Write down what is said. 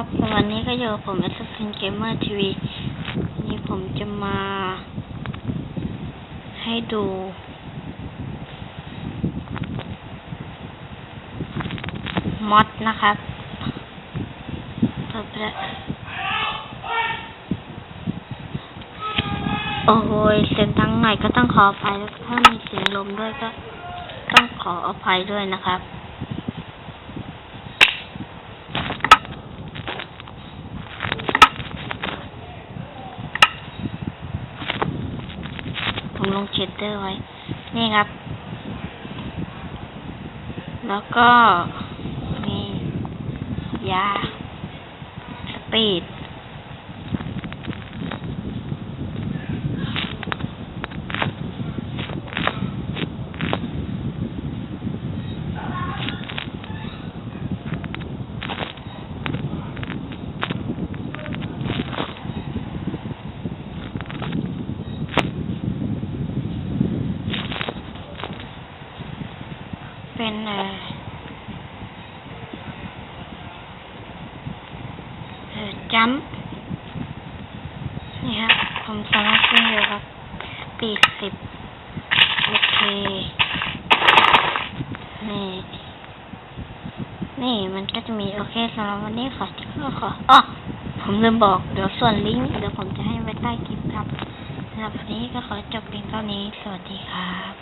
ครับสวันนี้ก็อยู่กับผม s อ n Gamer TV วันนี้ผมจะมา ให้ดู มอดนะครับต่อไปละโอ้โหเสียงดังหน่อยก็ต้องขออภัยแล้วถ้ามีเสียงลมด้วยก็ ต้องขออภัยด้วยนะครับ ผม ลงเชดเดอร์ไว้ นี่ครับ แล้วก็มียาสปีด เป็นเอ่อจัมป์นี่ครับผมสามารถขึ้นเลยครับปีสิบโอเค นี่ นี่มันก็จะมีโอเคสำหรับวันนี้ขอก็ขออ๋อผมลืมบอกเดี๋ยวส่วนลิงก์เดี๋ยวผมจะให้ไว้ใต้คลิปครับสำหรับวันนี้ก็ขอจบเพียงเท่านี้ สวัสดีครับ